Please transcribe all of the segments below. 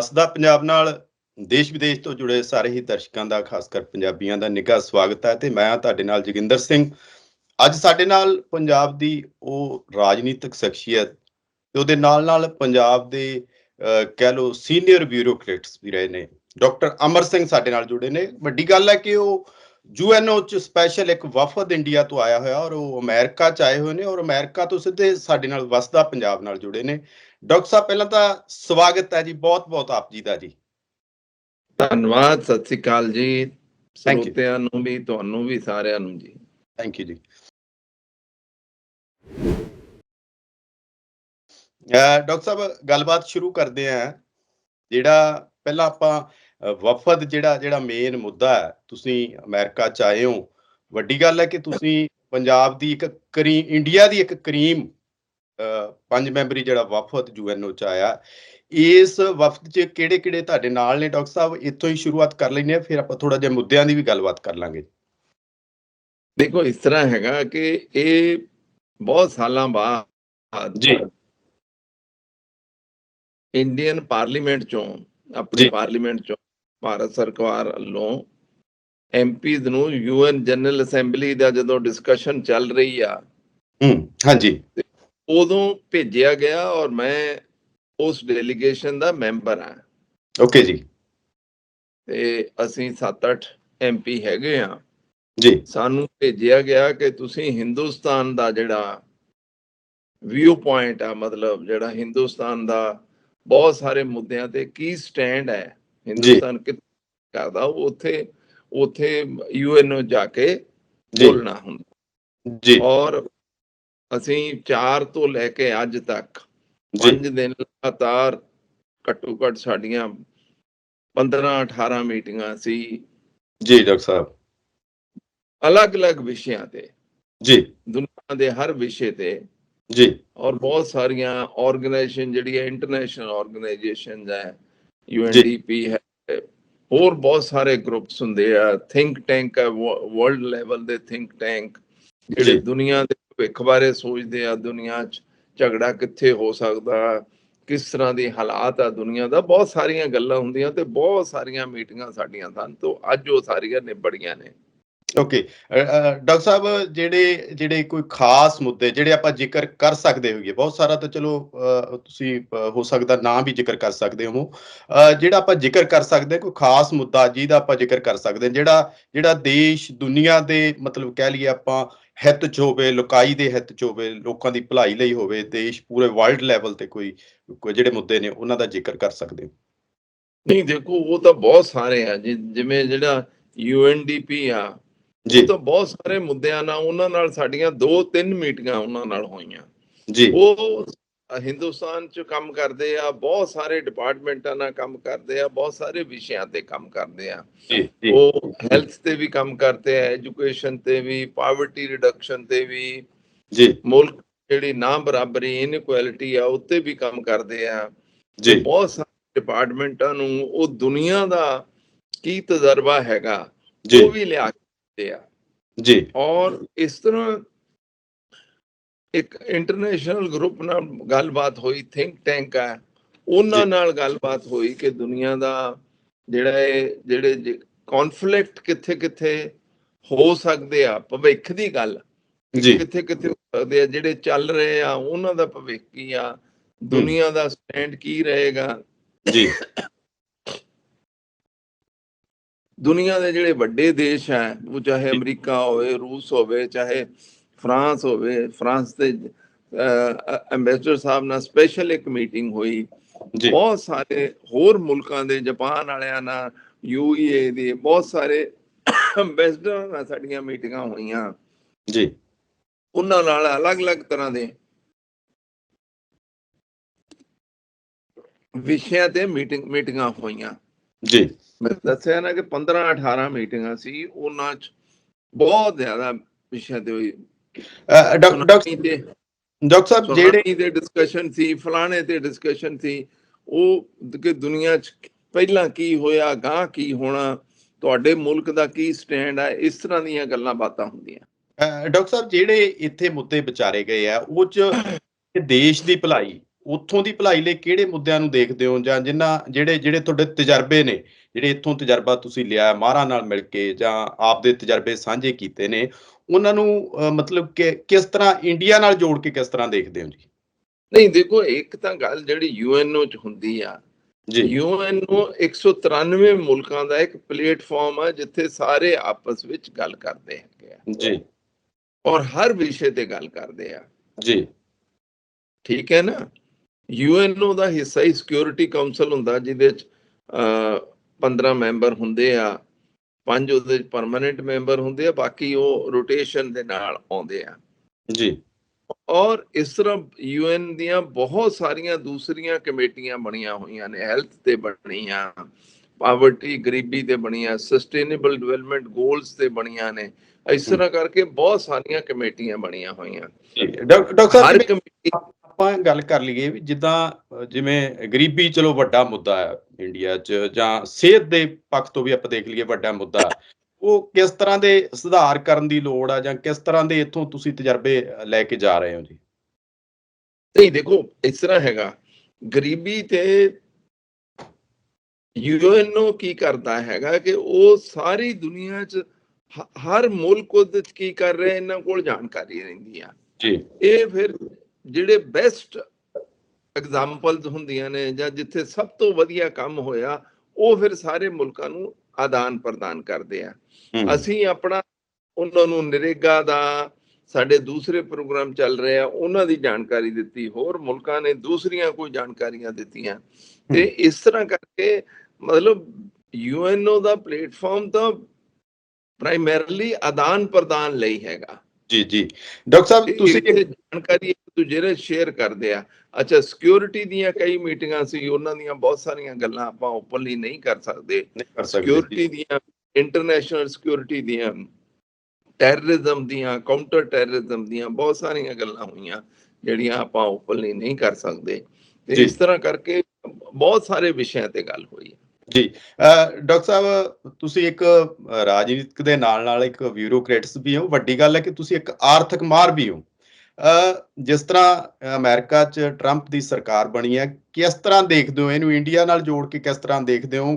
ਵਸਦਾ ਪੰਜਾਬ ਨਾਲ ਦੇਸ਼ ਵਿਦੇਸ਼ ਤੋਂ ਜੁੜੇ ਸਾਰੇ ਹੀ ਦਰਸ਼ਕਾਂ ਦਾ ਖਾਸ ਕਰ ਪੰਜਾਬੀਆਂ ਦਾ ਨਿੱਘਾ ਸਵਾਗਤ ਹੈ ਤੇ ਮੈਂ ਤੁਹਾਡੇ ਨਾਲ ਜੋਗਿੰਦਰ ਸਿੰਘ। ਅੱਜ ਸਾਡੇ ਨਾਲ ਪੰਜਾਬ ਦੀ ਉਹ ਰਾਜਨੀਤਿਕ ਸ਼ਖਸੀਅਤ ਤੇ ਉਹਦੇ ਨਾਲ ਨਾਲ ਪੰਜਾਬ ਦੇ ਅਹ, ਕਹਿ ਲਓ ਸੀਨੀਅਰ ਬਿਊਰੋਕ੍ਰੇਟਸ ਵੀ ਰਹੇ ਨੇ। ਡਾਕਟਰ ਅਮਰ ਸਿੰਘ ਸਾਡੇ ਨਾਲ ਜੁੜੇ ਨੇ। ਵੱਡੀ ਗੱਲ ਹੈ ਕਿ ਉਹ ਯੂਐਨਓ ਚ ਸਪੈਸ਼ਲ ਇੱਕ ਵਫਦ ਇੰਡੀਆ ਤੋਂ ਆਇਆ ਹੋਇਆ ਔਰ ਉਹ ਅਮਰੀਕਾ ਚ ਆਏ ਹੋਏ ਨੇ ਔਰ ਅਮਰੀਕਾ ਤੋਂ ਸਿੱਧੇ ਸਾਡੇ ਨਾਲ ਵਸਦਾ ਪੰਜਾਬ ਨਾਲ ਜੁੜੇ ਨੇ। ਡਾਕਟਰ ਸਾਹਿਬ ਪਹਿਲਾਂ ਤਾਂ ਸਵਾਗਤ ਹੈ ਜੀ ਬਹੁਤ ਬਹੁਤ ਆਪ ਜੀ ਦਾ ਜੀ। ਧੰਨਵਾਦ ਸਤਿ ਸ੍ਰੀ ਅਕਾਲ ਜੀ. ਸਰੋਤਿਆਂ ਨੂੰ ਵੀ ਤੁਹਾਨੂੰ ਵੀ ਸਾਰਿਆਂ ਨੂੰ ਜੀ। ਥੈਂਕ ਯੂ ਜੀ। ਡਾਕਟਰ ਸਾਹਿਬ ਗੱਲਬਾਤ ਸ਼ੁਰੂ ਕਰਦੇ ਆਂ ਜਿਹੜਾ ਪਹਿਲਾਂ ਆਪਾਂ ਵਫਦ ਜਿਹੜਾ ਜਿਹੜਾ ਮੇਨ ਮੁੱਦਾ ਹੈ ਤੁਸੀਂ ਅਮਰੀਕਾ ਚ ਆਏ ਹੋ। ਵੱਡੀ ਗੱਲ ਹੈ ਕਿ ਤੁਸੀਂ ਪੰਜਾਬ ਦੀ ਇੱਕ ਕਰੀ ਇੰਡੀਆ ਦੀ ਇੱਕ ਕਰੀਮ ਪੰਜ ਮੈਂਬਰੀ ਜਿਹੜਾ ਵਫਦ ਯੂਐਨਓ ਚ ਆਇਆ ਇਸ ਵਫਦ ਚ ਕਿਹੜੇ ਕਿਹੜੇ ਤੁਹਾਡੇ ਨਾਲ ਨੇ ਡਾਕਟਰ ਸਾਹਿਬ ਇੱਥੋਂ ਹੀ ਸ਼ੁਰੂਆਤ ਕਰ ਲੈਂਦੇ ਆ ਫਿਰ ਆਪਾਂ ਥੋੜਾ ਜਿਹਾ ਮੁੱਦਿਆਂ ਦੀ ਵੀ ਗੱਲਬਾਤ ਕਰ ਲਾਂਗੇ ਦੇਖੋ ਇਸ ਤਰ੍ਹਾਂ ਹੈਗਾ ਕਿ ਇਹ ਬਹੁਤ ਸਾਲਾਂ ਬਾਅਦ ਜੀ। ਇੰਡੀਅਨ ਪਾਰਲੀਮੈਂਟ ਚੋਂ। ਆਪਣੀ ਪਾਰਲੀਮੈਂਟ ਚੋਂ ਭਾਰਤ ਸਰਕਾਰ ਵੱਲੋਂ ਐਮਪੀਜ਼ ਨੂੰ ਯੂਐਨ ਜਨਰਲ ਅਸੈਂਬਲੀ ਦਾ ਜਦੋਂ ਡਿਸਕਸ਼ਨ ਚੱਲ ਰਹੀ ਆ ਹੂੰ ਹਾਂਜੀ ਉਦੋਂ ਭੇਜਿਆ ਗਿਆ ਔਰ ਮੈਂ ਉਸ ਡੈਲੀਗੇਸ਼ਨ ਦਾ ਮੈਂਬਰ ਹਾਂ। ਓਕੇ ਜੀ। ਤੇ ਅਸੀਂ 7-8 ਐਮਪੀ ਹੈਗੇ ਆ ਜੀ। ਸਾਨੂੰ ਭੇਜਿਆ ਗਿਆ ਕਿ ਤੁਸੀਂ ਹਿੰਦੁਸਤਾਨ ਦਾ ਜਿਹੜਾ ਵਿਊ ਪੁਆਇੰਟ ਆ ਮਤਲਬ ਜਿਹੜਾ ਹਿੰਦੁਸਤਾਨ ਦਾ ਬਹੁਤ ਸਾਰੇ ਮੁੱਦਿਆਂ ਤੇ ਕੀ ਸਟੈਂਡ ਹੈ ਹਿੰਦੁਸਤਾਨ ਕਿ ਕਰਦਾ ਉਹ ਉੱਥੇ ਉੱਥੇ ਯੂਐਨਓ ਜਾ ਕੇ ਬੋਲਣਾ ਹੁੰਦਾ। ਜੀ। ਔਰ ਅਸੀਂ 4 ਤੋਂ ਲੈ ਕੇ ਅੱਜ ਤੱਕ ਜੀ। ਪੰਜ ਦਿਨ ਲਗਾਤਾਰ ਘੱਟੋ ਘੱਟ ਸਾਡੀਆਂ 15 18 ਮੀਟਿੰਗਾਂ ਸੀ। ਜੀ ਡਾਕਟਰ ਸਾਹਿਬ। ਅਲੱਗ-ਅਲੱਗ ਵਿਸ਼ਿਆਂ ਤੇ। ਜੀ। ਦੁਨੀਆ ਦੇ ਹਰ ਵਿਸ਼ੇ ਤੇ। ਜੀ। ਔਰ ਬਹੁਤ ਸਾਰੀਆਂ ਆਰਗੇਨਾਈਜੇਸ਼ਨ ਜਿਹੜੀਆਂ ਇੰਟਰਨੈਸ਼ਨਲ ਆਰਗੇਨਾਈਜੇਸ਼ਨਸ ਹੈ ਯੂਐਨਡੀਪੀ ਹੈ ਹੋਰ ਬਹੁਤ ਸਾਰੇ ਗਰੁੱਪਸ ਹੁੰਦੇ ਆ। ਥਿੰਕ ਟੈਂਕ ਹੈ ਵਰਲਡ ਲੈਵਲ ਦੇ ਥਿੰਕ ਟੈਂਕ ਜਿਹੜੇ। ਦੁਨੀਆ ਦੇ ਭਵਿੱਖ ਬਾਰੇ ਸੋਚਦੇ ਆ ਦੁਨੀਆ 'ਚ, ਝਗੜਾ ਕਿੱਥੇ ਹੋ ਸਕਦਾ, ਕਿਸ ਤਰ੍ਹਾਂ ਦੀ ਹਾਲਾਤ ਆ ਦੁਨੀਆ ਦਾ, ਬਹੁਤ ਸਾਰੀਆਂ ਗੱਲਾਂ ਹੁੰਦੀਆਂ ਤੇ ਬਹੁਤ ਸਾਰੀਆਂ ਮੀਟਿੰਗਾਂ ਸਾਡੀਆਂ ਸਨ, ਤੋਂ ਅੱਜ ਉਹ ਸਾਰੀਆਂ ਨਿਬੜੀਆਂ ਨੇ। ਓਕੇ ਡਾਕਟਰ ਸਾਹਿਬ, ਜਿਹੜੇ ਜਿਹੜੇ ਕੋਈ ਖਾਸ ਮੁੱਦੇ, ਜਿਹੜੇ ਆਪਾਂ ਜ਼ਿਕਰ ਕਰ ਸਕਦੇ ਹੋਈਏ, ਬਹੁਤ ਸਾਰਾ ਤਾਂ ਚਲੋ ਤੁਸੀਂ ਹੋ ਸਕਦਾ ਨਾ ਵੀ ਜ਼ਿਕਰ ਕਰ ਸਕਦੇ ਹੋ ਜਿਹੜਾ ਆਪਾਂ ਜ਼ਿਕਰ ਕਰ ਸਕਦੇ ਕੋਈ ਖਾਸ ਮੁੱਦਾ, ਜਿਹਦਾ ਆਪਾਂ ਜ਼ਿਕਰ ਕਰ ਸਕਦੇ ਜਿਹੜਾ ਜਿਹੜਾ ਦੇਸ਼, ਦੁਨੀਆ ਦੇ ਮਤਲਬ ਕਹਿ ਲਈਏ ਆਪਾਂ, ਹਿੱਤ ਚ ਹੋਵੇ, ਲੋਕਾਈ ਦੇ ਹਿੱਤ ਚ ਹੋਵੇ, ਲੋਕਾਂ ਦੀ ਭਲਾਈ ਲਈ ਹੋਵੇ, ਦੇਸ਼ ਪੂਰੇ ਵਰਲਡ ਲੈਵਲ ਤੇ ਕੋਈ ਜਿਹੜੇ ਮੁੱਦੇ ਨੇ, ਉਹਨਾਂ ਦਾ ਜ਼ਿਕਰ ਕਰ ਸਕਦੇ ਹੋ। ਨਹੀਂ, ਦੇਖੋ, ਉਹ ਤਾਂ ਬਹੁਤ ਸਾਰੇ ਆ, ਜਿ- ਜਿਵੇਂ ਜਿਹੜਾ ਯੂਐਨਡੀਪੀ ਆ ਜੀ। ਤਾਂ ਬਹੁਤ ਸਾਰੇ ਮੁੱਦਿਆਂ ਨਾਲ ਉਹਨਾਂ ਨਾਲ ਸਾਡੀਆਂ ਦੋ ਤਿੰਨ ਮੀਟਿੰਗਾਂ ਉਹਨਾਂ ਨਾਲ ਹੋਈਆਂ। ਜੀ। ਉਹ ਹਿੰਦੁਸਤਾਨ 'ਚ ਕੰਮ ਕਰਦੇ ਆ ਬਹੁਤ ਸਾਰੇ ਡਿਪਾਰਟਮੈਂਟਾਂ ਨਾਲ ਕੰਮ ਕਰਦੇ ਆ ਬਹੁਤ ਸਾਰੇ ਵਿਸ਼ਿਆਂ ਤੇ ਕੰਮ ਕਰਦੇ ਆ। ਉਹ ਹੈਲਥ ਤੇ ਵੀ ਕੰਮ ਕਰਦੇ ਆ ਐਜੂਕੇਸ਼ਨ ਤੇ ਵੀ ਪਾਵਰਟੀ ਰਿਡਕਸ਼ਨ ਤੇ ਵੀ। ਜੀ। ਮੁਲਕ ਜਿਹੜੀ ਨਾ ਬਰਾਬਰੀ ਇਨਇਕੁਐਲਿਟੀ ਆ ਉੱਤੇ ਵੀ ਕੰਮ ਕਰਦੇ ਆ। ਜੀ। ਬਹੁਤ ਸਾਰੇ ਡਿਪਾਰਟਮੈਂਟਾਂ ਨੂੰ ਉਹ ਦੁਨੀਆ ਦਾ ਕੀ ਤਜਰਬਾ ਹੈਗਾ ਉਹ ਵੀ ਲਿਆ ਕੇ ਦਿੰਦੇ ਆ। ਜੀ। ਔਰ ਇਸ ਤਰ੍ਹਾਂ ਇੱਕ ਇੰਟਰਨੈਸ਼ਨਲ ਗਰੁੱਪ ਨਾਲ ਗੱਲਬਾਤ ਹੋਈ ਥਿੰਕ ਟੈਂਕ ਹੈ ਉਹਨਾਂ। ਨਾਲ ਗੱਲਬਾਤ ਹੋਈ ਕਿ ਦੁਨੀਆ ਦਾ ਜਿਹੜਾ ਇਹ ਜਿਹੜੇ ਕਨਫਲਿਕਟ ਕਿੱਥੇ ਕਿੱਥੇ ਹੋ ਸਕਦੇ ਆ ਭਵਿੱਖ ਦੀ ਗੱਲ। ਜੀ। ਕਿੱਥੇ ਕਿੱਥੇ ਹੋ ਸਕਦੇ ਆ ਜਿਹੜੇ ਚੱਲ ਰਹੇ ਆ ਉਹਨਾਂ ਦਾ ਭਵਿੱਖ ਕੀ ਆ? ਦੁਨੀਆ ਦਾ ਸਟੈਂਡ ਕੀ ਰਹੇਗਾ? ਜੀ। ਦੁਨੀਆ ਦੇ ਜਿਹੜੇ ਵੱਡੇ ਦੇਸ਼ ਹੈ ਉਹ ਚਾਹੇ ਅਮਰੀਕਾ ਹੋਵੇ ਰੂਸ ਹੋਵੇ ਚਾਹੇ ਫਰਾਂਸ ਹੋਵੇ ਫਰਾਂਸ ਦੇ ਐਮਬੈਸਡਰ ਸਾਹਿਬ ਨਾਲ ਸਪੈਸ਼ਲ ਇੱਕ ਮੀਟਿੰਗ ਹੋਈ। ਜੀ। ਬਹੁਤ ਸਾਰੇ ਹੋਰ ਮੁਲਕਾਂ ਦੇ ਜਾਪਾਨ ਵਾਲਿਆਂ ਨਾਲ ਯੂਏਈ ਦੇ ਬਹੁਤ ਸਾਰੇ ਐਮਬੈਸਡਰ ਨਾਲ ਸਾਡੀਆਂ ਮੀਟਿੰਗਾਂ ਹੋਈਆਂ। ਜੀ। ਉਹਨਾਂ ਨਾਲ ਅਲੱਗ-ਅਲੱਗ ਤਰ੍ਹਾਂ ਦੇ ਵਿਸ਼ਿਆਂ ਤੇ ਮੀਟਿੰਗ ਮੀਟਿੰਗਾਂ ਹੋਈਆਂ। ਜੀ। ਮੈਂ ਦੱਸਿਆ ਨਾ ਕਿ 15 18 ਮੀਟਿੰਗਾਂ ਸੀ ਉਹਨਾਂ ਚ ਬਹੁਤ ਜ਼ਿਆਦਾ ਵਿਸ਼ਿਆਂ ਤੇ ਹੋਈ। ਡਾਕਟਰ ਸਾਹਿਬ ਜਿਹੜੇ ਦੇ ਡਿਸਕਸ਼ਨ ਸੀ ਫਲਾਣੇ ਤੇ ਡਿਸਕਸ਼ਨ ਸੀ ਉਹ ਕਿ ਦੁਨੀਆ ਚ ਪਹਿਲਾਂ ਕੀ ਹੋਇਆ ਗਾਂ ਕੀ ਹੋਣਾ ਤੁਹਾਡੇ ਮੁਲਕ ਦਾ ਕੀ ਸਟੈਂਡ ਹੈ ਇਸ ਤਰ੍ਹਾਂ ਦੀਆਂ ਗੱਲਾਂ ਬਾਤਾਂ ਹੁੰਦੀਆਂ। ਡਾਕਟਰ ਸਾਹਿਬ ਜਿਹੜੇ ਇੱਥੇ ਮੁੱਦੇ ਵਿਚਾਰੇ ਗਏ ਆ ਉਹ ਚ ਦੇਸ਼ ਦੀ ਭਲਾਈ ਉੱਥੋਂ ਦੀ ਭਲਾਈ ਲਈ ਕਿਹੜੇ ਮੁੱਦਿਆਂ ਨੂੰ ਦੇਖਦੇ ਹੋ ਜਾਂ ਜਿਨ੍ਹਾਂ ਜਿਹੜੇ ਜਿਹੜੇ ਤੁਹਾਡੇ ਤਜਰਬੇ ਨੇ ਜਿਹੜੇ ਇੱਥੋਂ ਤਜਰਬਾ ਤੁਸੀਂ ਲਿਆ ਮਾਹਰਾਂ ਨਾਲ ਮਿਲ ਕੇ ਜਾਂ ਆਪਦੇ ਤਜਰਬੇ ਸਾਂਝੇ ਕੀਤੇ ਨੇ ਉਹਨਾਂ ਨੂੰ ਮਤਲਬ ਕਿ ਕਿਸ ਤਰ੍ਹਾਂ ਇੰਡੀਆ ਨਾਲ ਜੋੜ ਕੇ ਕਿਸ ਤਰ੍ਹਾਂ ਦੇਖਦੇ ਹੋ ਜੀ? ਨਹੀਂ ਦੇਖੋ ਇੱਕ ਤਾਂ ਗੱਲ ਜਿਹੜੀ ਯੂਐਨਓ ਚ ਹੁੰਦੀ ਆ ਜੀ। ਯੂਐਨਓ 193 ਮੁਲਕਾਂ ਦਾ ਇੱਕ ਪਲੇਟਫਾਰਮ ਆ ਜਿੱਥੇ ਸਾਰੇ ਆਪਸ ਵਿੱਚ ਗੱਲ ਕਰਦੇ ਹੈਗੇ ਆ। ਜੀ। ਔਰ ਹਰ ਵਿਸ਼ੇ ਤੇ ਗੱਲ ਕਰਦੇ ਆ। ਜੀ। ਠੀਕ ਹੈ ਨਾ? ਯੂਐਨਓ ਦਾ ਹਿੱਸਾ ਹੀ ਸਿਕਿਉਰਿਟੀ ਕਾਉਂਸਲ ਹੁੰਦਾ ਜਿਹਦੇ ਚ 15 ਮੈਂਬਰ ਹੁੰਦੇ ਆ ਪੰਜ ਉਹਦੇ ਪਰਮਨੈਂਟ ਮੈਂਬਰ ਹੁੰਦੇ ਆ ਬਾਕੀ ਉਹ ਰੋਟੇਸ਼ਨ ਦੇ ਨਾਲ ਆਉਂਦੇ ਆ। ਜੀ। ਔਰ ਇਸ ਤਰ੍ਹਾਂ ਯੂਐਨ ਦੀਆਂ ਬਹੁਤ ਸਾਰੀਆਂ ਦੂਸਰੀਆਂ ਕਮੇਟੀਆਂ ਬਣੀਆਂ ਹੋਈਆਂ ਨੇ ਹੈਲਥ ਤੇ ਬਣੀਆਂ ਪਾਵਰਟੀ ਗਰੀਬੀ ਤੇ ਬਣੀਆਂ ਸਸਟੇਨੇਬਲ ਡਿਵੈਲਪਮੈਂਟ ਗੋਲਸ ਤੇ ਬਣੀਆਂ ਨੇ। ਇਸ ਤਰ੍ਹਾਂ ਕਰਕੇ ਬਹੁਤ ਸਾਰੀਆਂ ਕਮੇਟੀਆਂ ਬਣੀਆਂ ਹੋਈਆਂ ਡਾਕਟਰ ਸਾਹਿਬ ਕਮੇਟੀ ਆਪਾਂ ਗੱਲ ਕਰ ਲਈਏ ਵੀ ਜਿੱਦਾਂ ਜਿਵੇਂ ਗਰੀਬੀ ਚਲੋ ਵੱਡਾ ਮੁੱਦਾ ਹੈ ਇੰਡੀਆ 'ਚ ਜਾਂ ਸਿਹਤ ਦੇ ਪੱਖ ਤੋਂ ਵੀ ਆਪਾਂ ਦੇਖ ਲਈਏ ਵੱਡਾ ਮੁੱਦਾ। ਉਹ ਕਿਸ ਤਰ੍ਹਾਂ ਦੇ ਸੁਧਾਰ ਕਰਨ ਦੀ ਲੋੜ ਆ ਜਾਂ ਕਿਸ ਤਰ੍ਹਾਂ ਦੇ ਇੱਥੋਂ ਤੁਸੀਂ ਤਜਰਬੇ ਲੈ ਕੇ ਜਾ ਰਹੇ ਹੋ ਜੀ ਨਹੀਂ ਦੇਖੋ ਇਸ ਤਰ੍ਹਾਂ ਹੈਗਾ ਗਰੀਬੀ ਤੇ ਯੂਐਨਓ ਕੀ ਕਰਦਾ ਹੈਗਾ ਕਿ ਉਹ ਸਾਰੀ ਦੁਨੀਆ 'ਚ ਹਰ ਮੁਲਕ ਉਹਦੇ ਕੀ ਕਰ ਰਿਹਾ ਇਹਨਾਂ ਕੋਲ ਜਾਣਕਾਰੀ ਰਹਿੰਦੀ ਆ ਜੀ। ਇਹ ਫਿਰ ਜਿਹੜੇ ਬੈਸਟ ਐਗਜ਼ਾਮਪਲਸ ਹੁੰਦੀਆਂ ਨੇ ਜਾਂ ਜਿੱਥੇ ਸਭ ਤੋਂ ਵਧੀਆ ਕੰਮ ਹੋਇਆ ਉਹ ਫਿਰ ਸਾਰੇ ਮੁਲਕਾਂ ਨੂੰ ਆਦਾਨ ਪ੍ਰਦਾਨ ਕਰਦੇ ਆ। ਅਸੀਂ ਆਪਣਾ ਉਹਨਾਂ ਨੂੰ ਨਰੇਗਾ ਦਾ ਸਾਡੇ ਦੂਸਰੇ ਪ੍ਰੋਗਰਾਮ ਚੱਲ ਰਹੇ ਆ ਉਹਨਾਂ ਦੀ ਜਾਣਕਾਰੀ ਦਿੱਤੀ ਹੋਰ ਮੁਲਕਾਂ ਨੇ ਦੂਸਰੀਆਂ ਕੋਈ ਜਾਣਕਾਰੀਆਂ ਦਿੱਤੀਆਂ। ਤੇ ਇਸ ਤਰ੍ਹਾਂ ਕਰਕੇ ਮਤਲਬ ਯੂਐਨਓ ਦਾ ਪਲੇਟਫਾਰਮ ਤਾਂ ਪ੍ਰਾਇਮਰੀਲੀ ਆਦਾਨ ਪ੍ਰਦਾਨ ਲਈ ਹੈਗਾ। ਜੀ ਜੀ। ਡਾਕਟਰ ਸਾਹਿਬ ਤੁਸੀਂ ਜਾਣਕਾਰੀ ਦੂਜੇ ਸ਼ੇਅਰ ਕਰਦੇ ਆ। ਅੱਛਾ ਸਿਕਿਉਰਿਟੀ ਦੀਆਂ ਕਈ ਮੀਟਿੰਗਾਂ ਸੀ ਉਹਨਾਂ ਦੀਆਂ ਬਹੁਤ ਸਾਰੀਆਂ ਗੱਲਾਂ ਆਪਾਂ ਓਪਨਲੀ ਨਹੀਂ ਕਰ ਸਕਦੇ। ਸਿਕਿਉਰਿਟੀ। ਦੀਆਂ ਇੰਟਰਨੈਸ਼ਨਲ ਸਿਕਿਉਰਿਟੀ ਦੀਆਂ ਟੈਰਰਿਜ਼ਮ ਦੀਆਂ ਕਾਊਂਟਰ ਟੈਰਰਿਜ਼ਮ ਦੀਆਂ ਬਹੁਤ ਸਾਰੀਆਂ ਗੱਲਾਂ ਹੋਈਆਂ ਜਿਹੜੀਆਂ ਆਪਾਂ ਓਪਨਲੀ ਨਹੀਂ ਕਰ ਸਕਦੇ। ਇਸ ਤਰ੍ਹਾਂ ਕਰਕੇ ਬਹੁਤ ਸਾਰੇ ਵਿਸ਼ਿਆਂ ਤੇ ਗੱਲ ਹੋਈ ਜੀ ਡਾਕਟਰ ਸਾਹਿਬ, ਤੁਸੀਂ ਇੱਕ ਰਾਜਨੀਤਿਕ ਦੇ ਨਾਲ ਨਾਲ ਇੱਕ ਬਿਊਰੋਕਰੇਟਸ ਵੀ ਹੋ। ਵੱਡੀ ਗੱਲ ਹੈ ਕਿ ਤੁਸੀਂ ਇੱਕ ਆਰਥਿਕ ਮਾਰ ਵੀ ਹੋ। ਜਿਸ ਤਰ੍ਹਾਂ ਅਮਰੀਕਾ 'ਚ ਟਰੰਪ ਦੀ ਸਰਕਾਰ ਬਣੀ ਹੈ, ਕਿਸ ਤਰ੍ਹਾਂ ਦੇਖਦੇ ਹੋ ਇਹਨੂੰ? ਇੰਡੀਆ ਨਾਲ ਜੋੜ ਕੇ ਕਿਸ ਤਰ੍ਹਾਂ ਦੇਖਦੇ ਹੋ?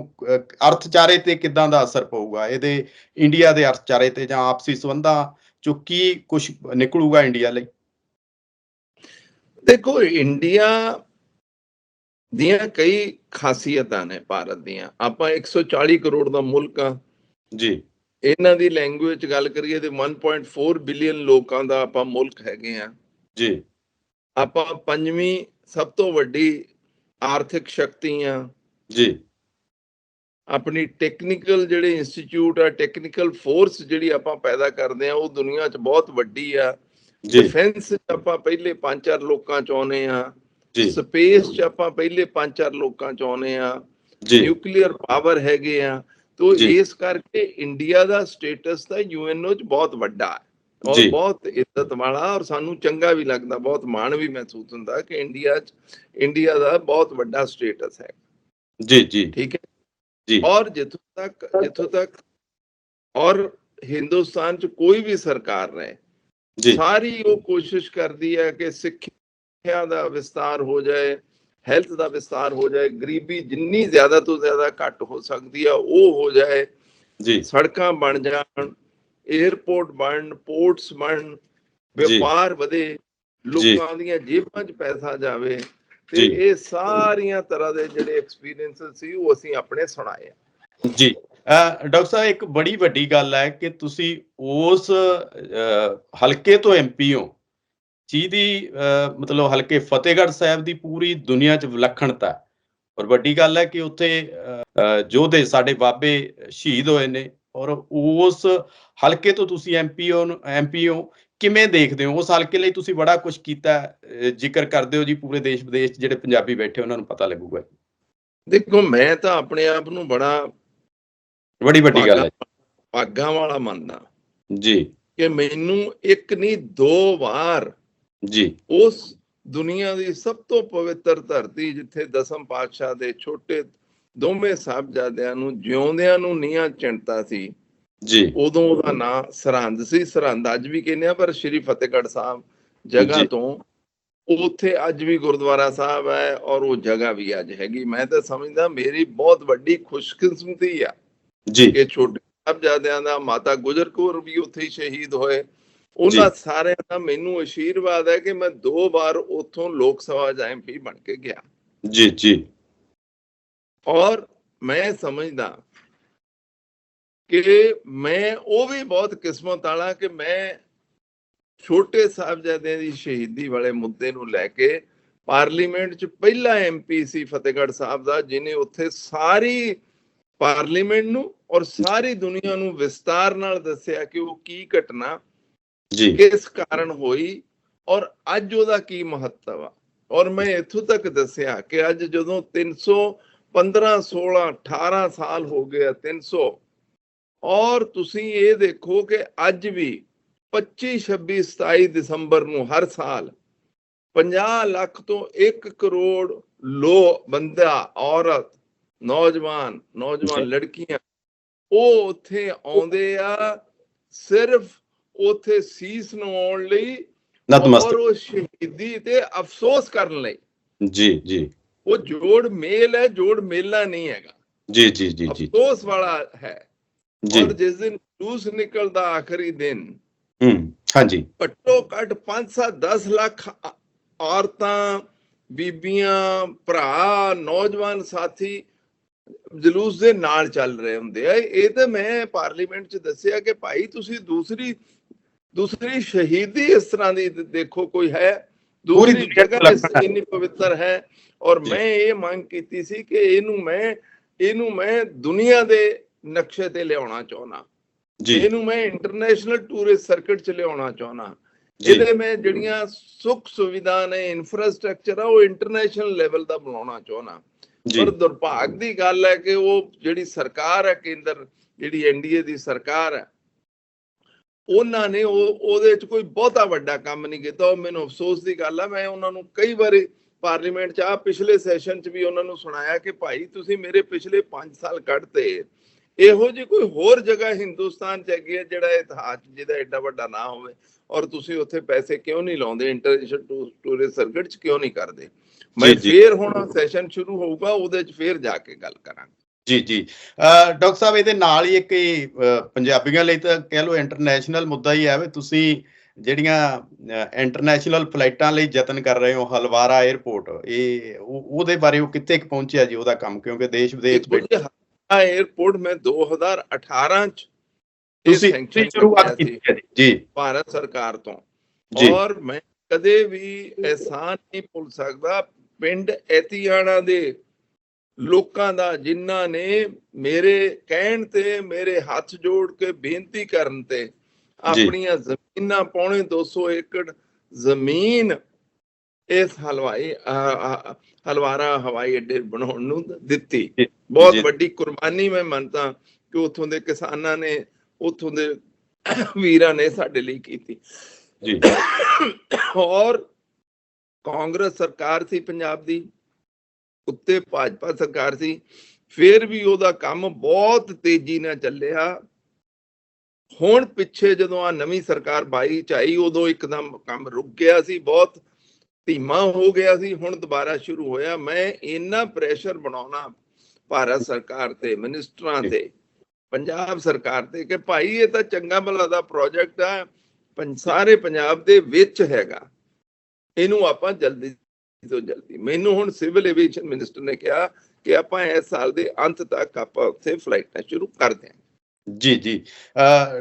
ਅਰਥਚਾਰੇ ਤੇ ਕਿੱਦਾਂ ਦਾ ਅਸਰ ਪਊਗਾ? ਇਹਦੇ, ਇੰਡੀਆ ਦੇ ਅਰਥਚਾਰੇ ਤੇ ਜਾਂ ਆਪਸੀ ਸੰਬੰਧਾਂ 'ਚੋਂ ਕੀ ਕੁਝ ਨਿਕਲੂਗਾ ਇੰਡੀਆ ਲਈ? ਦੇਖੋ, ਇੰਡੀਆ ਦੀਆਂ ਕਈ ਖਾਸੀਅਤਾਂ ਨੇ ਭਾਰਤ ਦੀਆਂ। ਆਪਾਂ 140 ਕਰੋੜ ਦਾ ਮੁਲਕ ਆ। ਜੀ। ਇਹਨਾਂ ਦੀ ਲੈਂਗੁਏਜ ਗੱਲ ਕਰੀਏ ਤੇ 1.4 ਬਿਲੀਅਨ ਲੋਕਾਂ ਦਾ ਆਪਾਂ ਮੁਲਕ ਹੈਗੇ ਆ। ਜੀ। ਆਪਾਂ ਪੰਜਵੀਂ ਸਭ ਤੋਂ ਵੱਡੀ ਆਰਥਿਕ ਸ਼ਕਤੀ ਆ। ਜੀ। ਆਪਣੀ ਟੈਕਨੀਕਲ ਜਿਹੜੇ ਇੰਸਟੀਚਿਊਟ ਆ ਟੈਕਨੀਕਲ ਫੋਰਸ ਜਿਹੜੀ ਆਪਾਂ ਪੈਦਾ ਕਰਦੇ ਆ ਉਹ ਦੁਨੀਆ 'ਚ ਬਹੁਤ ਵੱਡੀ ਆ। ਡਿਫੈਂਸ ਆਪਾਂ ਪਹਿਲੇ ਪੰਜ ਚਾਰ ਲੋਕਾਂ 'ਚ ਆਉਨੇ ਆ। ਸਪੇਸ 'ਚ ਆਪਾਂ ਪਹਿਲੇ ਪੰਜ ਚਾਰ ਲੋਕਾਂ 'ਚ ਆਉਨੇ ਆ ਨਿਊਕਲੀਅਰ ਪਾਵਰ ਹੈਗੇ ਆ। ਤੋ। ਇਸ ਕਰਕੇ ਇੰਡੀਆ ਦਾ ਸਟੇਟਸ ਤਾਂ ਯੂਐਨਓ 'ਚ ਬਹੁਤ ਵੱਡਾ ਹੈ। ਔਰ। ਬਹੁਤ ਇੱਜ਼ਤ ਵਾਲਾ ਔਰ ਸਾਨੂੰ ਚੰਗਾ ਵੀ ਲੱਗਦਾ ਬਹੁਤ ਮਾਣ ਵੀ ਮਹਿਸੂਸ ਹੁੰਦਾ ਕਿ ਇੰਡੀਆ 'ਚ ਇੰਡੀਆ ਦਾ ਬਹੁਤ ਵੱਡਾ ਸਟੇਟਸ ਹੈ। ਜੀ ਜੀ। ਠੀਕ ਹੈ? ਜੀ। ਔਰ ਜਿੱਥੋਂ ਤੱਕ ਜਿੱਥੋਂ ਤੱਕ ਔਰ ਹਿੰਦੁਸਤਾਨ 'ਚ ਕੋਈ ਵੀ ਸਰਕਾਰ ਰਹੇ ਜੀ। ਸਾਰੀ ਉਹ ਕੋਸ਼ਿਸ਼ ਕਰਦੀ ਹੈ ਕਿ ਸਿੱਖਿਆ ਦਾ ਵਿਸਤਾਰ ਹੋ ਜਾਏ ਹੈਲਥ ਦਾ ਵਿਸਤਾਰ ਹੋ ਜਾਏ ਗਰੀਬੀ ਜਿੰਨੀ ਜ਼ਿਆਦਾ ਤੋਂ ਜ਼ਿਆਦਾ ਘੱਟ ਹੋ ਸਕਦੀ ਆ ਉਹ ਹੋ ਜਾਏ। ਜੀ। ਸੜਕਾਂ ਬਣ ਜਾਣ 에ਅਰਪੋਰਟ ਬਣ ਪੋਰਟਸ ਬਣ। ਵਪਾਰ ਵਧੇ ਲੋਕਾਂ ਦੀਆਂ ਜੇਬਾਂ 'ਚ ਪੈਸਾ ਜਾਵੇ ਤੇ। ਇਹ ਸਾਰੀਆਂ ਤਰ੍ਹਾਂ ਦੇ ਜਿਹੜੇ ਐਕਸਪੀਰੀਐਂਸਸ ਸੀ ਉਹ ਅਸੀਂ ਆਪਣੇ ਸੁਣਾਏ ਆ। ਜੀ। ਡਾਕਟਰ ਸਾਹਿਬ ਇੱਕ ਬੜੀ ਵੱਡੀ ਗੱਲ ਹੈ ਕਿ ਤੁਸੀਂ ਉਸ ਹਲਕੇ ਤੋਂ ਐਮਪੀ ਹੋ। ਜਿਹਦੀ ਮਤਲਬ ਹਲਕੇ ਫਤਿਹਗੜ੍ਹ ਸਾਹਿਬ ਦੀ ਪੂਰੀ ਦੁਨੀਆ 'ਚ ਵਿਲੱਖਣਤਾ ਹੈ। ਔਰ ਵੱਡੀ ਗੱਲ ਹੈ ਕਿ ਉੱਥੇ ਯੋਧੇ ਸਾਡੇ ਬਾਬੇ ਸ਼ਹੀਦ ਹੋਏ ਨੇ ਔਰ ਉਸ ਹਲਕੇ ਤੋਂ ਤੁਸੀਂ ਐਮਪੀ ਹੋ ਐਮਪੀ ਹੋ ਕਿਵੇਂ ਦੇਖਦੇ ਹੋ? ਉਸ ਹਲਕੇ ਲਈ ਤੁਸੀਂ ਬੜਾ ਕੁਝ ਕੀਤਾ ਜ਼ਿਕਰ ਕਰਦੇ ਹੋ ਜੀ ਪੂਰੇ ਦੇਸ਼ ਵਿਦੇਸ਼ 'ਚ ਜਿਹੜੇ ਪੰਜਾਬੀ ਬੈਠੇ ਉਹਨਾਂ ਨੂੰ ਪਤਾ ਲੱਗੂਗਾ ਦੇਖੋ ਮੈਂ ਤਾਂ ਆਪਣੇ ਆਪ ਨੂੰ ਬੜਾ ਬੜੀ ਵੱਡੀ ਗੱਲ ਹੈ ਭਾਗਾਂ ਵਾਲਾ ਮੰਨਦਾ। ਜੀ। ਕਿ ਮੈਨੂੰ ਇੱਕ ਨਹੀਂ ਦੋ ਵਾਰ ਜੀ। ਉਸ ਦੁਨੀਆ ਦੀ ਸਭ ਤੋਂ ਪਵਿੱਤਰ ਧਰਤੀ ਜਿੱਥੇ ਦਸਮ ਪਾਤਸ਼ਾਹ ਦੇ ਛੋਟੇ ਦੋਵੇਂ ਸਾਹਿਬਜ਼ਾਦਿਆਂ ਨੂੰ ਜਿਉਂਦਿਆਂ ਨੂੰ ਨੀਹਾਂ ਚਿੰਤਾ ਸੀ ਜੀ। ਉਦੋਂ ਉਹਦਾ ਨਾਂ ਸਰਹੰਦ ਸੀ। ਸਰਹੰਦ ਅੱਜ ਵੀ ਕਹਿੰਦੇ ਆ ਪਰ ਸ਼੍ਰੀ ਫਤਿਹਗੜ੍ਹ ਸਾਹਿਬ ਜਗ੍ਹਾ। ਤੋਂ ਉੱਥੇ ਅੱਜ ਵੀ ਗੁਰਦੁਆਰਾ ਸਾਹਿਬ ਹੈ ਔਰ ਉਹ ਜਗ੍ਹਾ ਵੀ ਅੱਜ ਹੈਗੀ। ਮੈਂ ਤਾਂ ਸਮਝਦਾ ਮੇਰੀ ਬਹੁਤ ਵੱਡੀ ਖੁਸ਼ਕਿਸਮਤੀ ਆ ਜੀ। ਕਿ ਛੋਟੇ ਸਾਹਿਬਜ਼ਾਦਿਆਂ ਦਾ ਮਾਤਾ ਗੁਜਰ ਕੌਰ ਵੀ ਉੱਥੇ ਹੀ ਸ਼ਹੀਦ ਹੋਏ। ਉਹਨਾਂ ਸਾਰਿਆਂ ਦਾ ਮੈਨੂੰ ਅਸ਼ੀਰਵਾਦ ਹੈ ਕਿ ਮੈਂ ਦੋ ਵਾਰ ਉੱਥੋਂ ਲੋਕ ਸਭਾ ਦਾ ਐਮਪੀ ਬਣ ਕੇ ਗਿਆ। ਜੀ ਜੀ। ਔਰ ਮੈਂ ਸਮਝਦਾ ਕਿ ਮੈਂ ਉਹ ਵੀ ਬਹੁਤ ਕਿਸਮਤ ਵਾਲਾ ਕਿ ਮੈਂ ਛੋਟੇ ਸਾਹਿਬਜ਼ਾਦਿਆਂ ਦੀ ਸ਼ਹੀਦੀ ਵਾਲੇ ਮੁੱਦੇ ਨੂੰ ਲੈ ਕੇ ਪਾਰਲੀਮੈਂਟ 'ਚ ਪਹਿਲਾ ਐਮਪੀ ਸੀ ਫਤਿਹਗੜ੍ਹ ਸਾਹਿਬ ਦਾ ਜਿਨੇ ਉੱਥੇ ਸਾਰੀ ਪਾਰਲੀਮੈਂਟ ਨੂੰ ਔਰ ਸਾਰੀ ਦੁਨੀਆ ਨੂੰ ਵਿਸਤਾਰ ਨਾਲ ਦੱਸਿਆ ਕਿ ਉਹ ਕੀ ਘਟਨਾ ਜੀ ਕਿਸ ਕਾਰਨ ਹੋਈ ਔਰ ਅੱਜ ਉਹਦਾ ਕੀ ਮਹੱਤਵ ਆ ਔਰ ਮੈਂ ਇੱਥੋਂ ਤੱਕ ਦੱਸਿਆ ਕਿ ਅੱਜ ਜਦੋਂ 300 15 16 18 ਸਾਲ ਹੋ ਗਏ ਆ 300 ਔਰ ਤੁਸੀਂ ਇਹ ਦੇਖੋ ਕਿ ਅੱਜ ਵੀ 25 26 27 ਦਸੰਬਰ ਨੂੰ ਹਰ ਸਾਲ 50 ਲੱਖ ਤੋਂ 1 ਕਰੋੜ ਲੋ ਬੰਦਾ ਔਰਤ ਨੌਜਵਾਨ ਨੌਜਵਾਨ। ਲੜਕੀਆਂ ਉਹ ਉੱਥੇ ਆਉਂਦੇ ਆ ਸਿਰਫ ਉੱਥੇ ਸੀਸ ਨਵਾਉਣ ਲਈ ਨਤਮਸਤਕ। ਉਹ ਸ਼ਹੀਦੀ ਤੇ ਅਫਸੋਸ ਕਰਨ ਲਈ। ਜੀ ਜੀ। ਉਹ ਜੋੜ ਮੇਲ ਹੈ ਜੋੜ ਮੇਲਾ ਨਹੀਂ ਹੈਗਾ। ਜੀ ਜੀ ਜੀ ਜੀ। ਅਫਸੋਸ ਵਾਲਾ ਹੈ। ਜੀ। ਔਰ ਜਿਸ ਦਿਨ ਜਲੂਸ ਨਿਕਲਦਾ ਆਖਰੀ ਦਿਨ ਹੂੰ ਹਾਂਜੀ। ਘੱਟੋ ਘੱਟ 5-7 10 ਲੱਖ ਔਰਤਾਂ ਬੀਬੀਆਂ ਭਰਾ ਨੌਜਵਾਨ ਸਾਥੀ ਜਲੂਸ ਦੇ ਨਾਲ ਚੱਲ ਰਹੇ ਹੁੰਦੇ ਆ। ਇਹ ਤਾਂ ਮੈਂ ਪਾਰਲੀਮੈਂਟ 'ਚ ਦੱਸਿਆ ਕਿ ਭਾਈ ਤੁਸੀਂ ਦੂਸਰੀ ਦੂਸਰੀ ਸ਼ਹੀਦੀ ਇਸ ਤਰ੍ਹਾਂ ਦੀ ਦੇਖੋ ਕੋਈ ਹੈ ਦੂਸਰੀ ਜਗ੍ਹਾ। ਇੰਨੀ ਪਵਿੱਤਰ ਹੈ ਔਰ। ਮੈਂ ਇਹ ਮੰਗ ਕੀਤੀ ਸੀ ਕਿ ਇਹਨੂੰ ਮੈਂ ਇਹਨੂੰ ਮੈਂ ਦੁਨੀਆ ਦੇ ਨਕਸ਼ੇ ਤੇ ਲਿਆਉਣਾ ਚਾਹੁੰਦਾ। ਜੀ। ਇਹਨੂੰ ਮੈਂ ਇੰਟਰਨੈਸ਼ਨਲ ਟੂਰਿਸਟ ਸਰਕਟ ਚ ਲਿਆਉਣਾ ਚਾਹੁੰਦਾ। ਜੀ। ਇਹਦੇ ਮੈਂ ਜਿਹੜੀਆਂ ਸੁੱਖ ਸੁਵਿਧਾ ਨੇ ਇਨਫਰਾਸਟ੍ਰਕਚਰ ਆ ਉਹ ਇੰਟਰਨੈਸ਼ਨਲ ਲੈਵਲ ਦਾ ਬਣਾਉਣਾ ਚਾਹੁੰਦਾ। ਜੀ। ਪਰ ਦੁਰਭਾਗ ਦੀ ਗੱਲ ਹੈ ਕਿ ਉਹ ਜਿਹੜੀ ਸਰਕਾਰ ਹੈ ਕੇਂਦਰ ਜਿਹੜੀ ਐਨਡੀਏ ਦੀ ਸਰਕਾਰ ਹੈ ਉਹਨਾਂ ਨੇ ਉਹ ਉਹਦੇ ਚ ਕੋਈ ਬਹੁਤਾ ਵੱਡਾ ਕੰਮ ਨਹੀਂ ਕੀਤਾ। ਉਹ ਮੈਨੂੰ ਅਫਸੋਸ ਦੀ ਗੱਲ ਹੈ ਮੈਂ ਉਹਨਾਂ ਨੂੰ ਕਈ ਵਾਰੀ ਪਾਰਲੀਮੈਂਟ ਚ ਆ ਪਿਛਲੇ ਸੈਸ਼ਨ ਚ ਵੀ ਉਹਨਾਂ ਨੂੰ ਸੁਣਾਇਆ ਕਿ ਭਾਈ ਤੁਸੀਂ ਮੇਰੇ ਪਿਛਲੇ 5 ਸਾਲ ਕੱਢਤੇ। ਇਹੋ ਜਿਹੀ ਕੋਈ ਹੋਰ ਜਗ੍ਹਾ ਹਿੰਦੁਸਤਾਨ ਚ ਹੈਗੀ ਹੈ ਜਿਹੜਾ ਇਤਿਹਾਸ ਜਿਹਦਾ ਐਡਾ ਵੱਡਾ ਨਾ ਹੋਵੇ। ਔਰ ਤੁਸੀਂ ਉੱਥੇ ਪੈਸੇ ਕਿਉਂ ਨਹੀਂ ਲਾਉਂਦੇ? ਇੰਟਰਨੈਸ਼ਨਲ ਟੂਰਿਸਟ ਸਰਕਟ ਚ ਕਿਉਂ ਨਹੀਂ ਕਰਦੇ? ਮੈਂ ਜੀ, ਜੀ। ਫੇਰ ਹੁਣ ਸੈਸ਼ਨ ਸ਼ੁਰੂ ਹੋਊਗਾ ਉਹਦੇ ਚ ਫੇਰ ਜਾ ਕੇ ਗੱਲ ਕਰਾਂਗੇ। ਜੀ ਜੀ। ਡਾਕਟਰ ਸਾਹਿਬ ਇਹਦੇ ਨਾਲ ਹੀ ਇੱਕ ਪੰਜਾਬੀਆਂ ਲਈ ਤਾਂ ਕਹਿ ਲਓ ਇੰਟਰਨੈਸ਼ਨਲ ਮੁੱਦਾ ਹੀ ਹੈ ਵੀ ਤੁਸੀਂ ਜਿਹੜੀਆਂ ਇੰਟਰਨੈਸ਼ਨਲ ਫਲਾਈਟਾਂ ਲਈ ਯਤਨ ਕਰ ਰਹੇ ਹੋ ਹਲਵਾਰਾ 에ਅਰਪੋਰਟ ਇਹ ਉਹਦੇ ਬਾਰੇ ਉਹ ਕਿੱਥੇ ਕ ਪਹੁੰਚਿਆ ਜੀ ਉਹਦਾ ਕੰਮ? ਕਿਉਂਕਿ ਦੇਸ਼ ਵਿਦੇਸ਼ ਵਿੱਚ 에ਅਰਪੋਰਟ ਮੈਂ 2018 ਚ ਤੁਸੀਂ ਸੈਂਕਸ਼ਨ ਸ਼ੁਰੂਆਤ ਕੀਤੀ ਹੈ ਜੀ। ਭਾਰਤ ਸਰਕਾਰ ਤੋਂ। ਔਰ ਮੈਂ ਕਦੇ ਵੀ ਐਹਸਾਨ ਨਹੀਂ ਭੁੱਲ ਸਕਦਾ ਪਿੰਡ ਐਤੀਆਣਾ ਦੇ ਲੋਕਾਂ ਦਾ ਜਿਨ੍ਹਾਂ ਨੇ ਮੇਰੇ ਕਹਿਣ ਤੇ ਮੇਰੇ ਹੱਥ ਜੋੜ ਕੇ ਬੇਨਤੀ ਕਰਨ ਤੇ ਆਪਣੀਆਂ ਜ਼ਮੀਨਾਂ ਪੌਣੇ 200 ਏਕੜ ਜ਼ਮੀਨ ਇਸ ਹਲਵਾਈ ਹਲਵਾਰਾ ਹਵਾਈ ਅੱਡੇ ਬਣਾਉਣ ਨੂੰ ਦਿੱਤੀ। ਬਹੁਤ। ਵੱਡੀ ਕੁਰਬਾਨੀ ਮੈਂ ਮੰਨਦਾ ਕਿ ਉੱਥੋਂ ਦੇ ਕਿਸਾਨਾਂ ਨੇ ਉੱਥੋਂ ਦੇ ਵੀਰਾਂ ਨੇ ਸਾਡੇ ਲਈ ਕੀਤੀ। ਜੀ। ਔਰ ਕਾਂਗਰਸ ਸਰਕਾਰ ਸੀ ਪੰਜਾਬ ਦੀ। ਉੱਤੇ ਭਾਜਪਾ ਸਰਕਾਰ ਸੀ, ਫਿਰ ਵੀ ਉਹਦਾ ਕੰਮ ਬਹੁਤ ਤੇਜ਼ੀ ਨਾਲ ਚੱਲਿਆ। ਹੁਣ ਪਿੱਛੇ ਜਦੋਂ ਆ ਨਵੀਂ ਸਰਕਾਰ 22 ਚ ਉਦੋਂ ਇੱਕਦਮ ਕੰਮ ਰੁਕ ਗਿਆ ਸੀ, ਬਹੁਤ ਧੀਮਾ ਹੋ ਗਿਆ ਸੀ, ਹੁਣ ਦੁਬਾਰਾ ਸ਼ੁਰੂ ਹੋਇਆ। ਮੈਂ ਇੰਨਾ ਪ੍ਰੈਸ਼ਰ ਬਣਾਉਣਾ ਭਾਰਤ ਸਰਕਾਰ ਤੇ ਮਿਨਿਸਟਰਾਂ ਤੇ, ਪੰਜਾਬ ਸਰਕਾਰ ਤੇ ਕਿ ਭਾਈ ਇਹ ਤਾਂ ਚੰਗਾ ਭਲਾ ਦਾ ਪ੍ਰੋਜੈਕਟ ਆ ਸਾਰੇ ਪੰਜਾਬ ਦੇ ਵਿੱਚ ਹੈਗਾ। ਇਹਨੂੰ ਆਪਾਂ ਜਲਦੀ ਤੋਂ ਜਲਦੀ? ਮੈਨੂੰ ਹੁਣ ਸਿਵਲ ਐਵੀਏਸ਼ਨ ਮਿਨਿਸਟਰ ਨੇ ਕਿਹਾ ਕਿ ਆਪਾਂ ਇਸ ਸਾਲ ਦੇ ਅੰਤ ਤੱਕ ਆਪਾਂ ਉੱਥੇ ਫਲਾਈਟਾਂ ਸ਼ੁਰੂ ਕਰ ਦਿਆਂਗੇ। ਜੀ ਜੀ।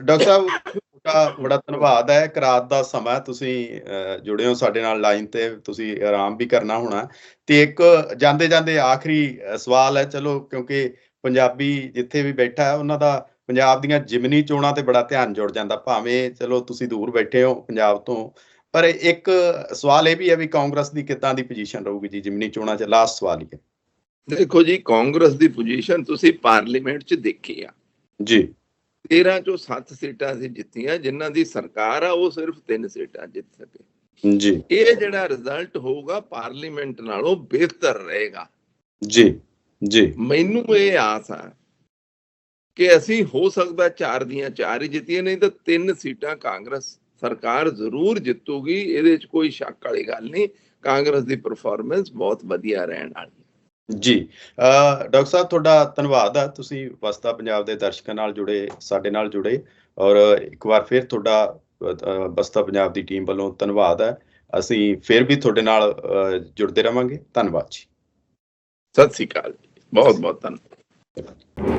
ਡਾਕਟਰ ਸਾਹਿਬ, ਤੁਹਾਡਾ ਬੜਾ ਧੰਨਵਾਦ ਹੈ। ਇੱਕ ਰਾਤ ਦਾ ਸਮਾਂ ਤੁਸੀਂ ਜੁੜੇ ਹੋ ਸਾਡੇ ਨਾਲ ਲਾਈਨ ਤੇ। ਤੁਸੀਂ ਆਰਾਮ ਵੀ ਕਰਨਾ ਹੋਣਾ। ਤੇ ਇੱਕ ਜਾਂਦੇ ਜਾਂਦੇ ਆਖਰੀ ਸਵਾਲ ਹੈ। ਚਲੋ, ਕਿਉਂਕਿ ਪੰਜਾਬੀ ਜਿੱਥੇ ਵੀ ਬੈਠਾ ਹੈ, ਉਹਨਾਂ ਦਾ ਪੰਜਾਬ ਦੀਆਂ ਜਿਮਨੀ ਚੋਣਾਂ ਤੇ ਬੜਾ ਧਿਆਨ ਜੁੜ ਜਾਂਦਾ। ਭਾਵੇਂ, ਚਲੋ, ਤੁਸੀਂ ਦੂਰ ਬੈਠੇ ਹੋ ਪੰਜਾਬ ਤੋਂ। ਪਰ ਇੱਕ ਸਵਾਲ ਇਹ ਵੀ ਹੈ ਵੀ ਕਾਂਗਰਸ ਦੀ ਕਿੱਦਾਂ ਦੀ ਪੋਜੀਸ਼ਨ ਰਹੂਗੀ ਜੀ? ਜਿਮਨੀ ਚੋਣਾਂ 'ਚ ਲਾਸਟ ਸਵਾਲ ਹੀ ਹੈ। ਦੇਖੋ ਜੀ ਕਾਂਗਰਸ ਦੀ ਪੋਜੀਸ਼ਨ ਤੁਸੀਂ ਪਾਰਲੀਮੈਂਟ 'ਚ ਦੇਖੀ ਆ। ਜੀ। 13 ਚੋਂ 7 ਸੀਟਾਂ ਸੀ ਜਿੱਤੀਆਂ ਜਿਨ੍ਹਾਂ ਦੀ ਸਰਕਾਰ ਆ ਉਹ ਸਿਰਫ 3 ਸੀਟਾਂ ਜਿੱਤ ਸਕੇ। ਜੀ। ਇਹ ਜਿਹੜਾ ਰਿਜ਼ਲਟ ਹੋਊਗਾ ਪਾਰਲੀਮੈਂਟ ਨਾਲੋਂ ਬਿਹਤਰ ਰਹੇਗਾ। ਜੀ ਜੀ। ਮੈਨੂੰ ਇਹ ਆਸ ਆ ਕਿ ਅਸੀਂ ਹੋ ਸਕਦਾ ਚਾਰ ਦੀਆਂ ਚਾਰ ਹੀ ਜਿੱਤੀਆਂ ਨਹੀਂ ਤਾਂ ਤਿੰਨ ਸੀਟਾਂ ਕਾਂਗਰਸ ਸਰਕਾਰ ਜ਼ਰੂਰ ਜਿੱਤੂਗੀ ਇਹਦੇ 'ਚ ਕੋਈ ਸ਼ੱਕ ਵਾਲੀ ਗੱਲ ਨਹੀਂ। ਕਾਂਗਰਸ ਦੀ ਪਰਫਾਰਮੈਂਸ ਬਹੁਤ ਵਧੀਆ ਰਹਿਣ ਵਾਲੀ ਜੀ ਡਾਕਟਰ ਸਾਹਿਬ ਤੁਹਾਡਾ ਧੰਨਵਾਦ ਆ ਤੁਸੀਂ ਵਸਤਾ ਪੰਜਾਬ ਦੇ ਦਰਸ਼ਕਾਂ ਨਾਲ ਜੁੜੇ ਸਾਡੇ ਨਾਲ ਜੁੜੇ। ਔਰ ਇੱਕ ਵਾਰ ਫਿਰ ਤੁਹਾਡਾ ਵਸਤਾ ਪੰਜਾਬ ਦੀ ਟੀਮ ਵੱਲੋਂ ਧੰਨਵਾਦ ਹੈ। ਅਸੀਂ ਫਿਰ ਵੀ ਤੁਹਾਡੇ ਨਾਲ ਜੁੜਦੇ ਰਵਾਂਗੇ। ਧੰਨਵਾਦ ਜੀ। ਸਤਿ ਸ੍ਰੀ ਅਕਾਲ ਬਹੁਤ ਬਹੁਤ ਧੰਨਵਾਦ।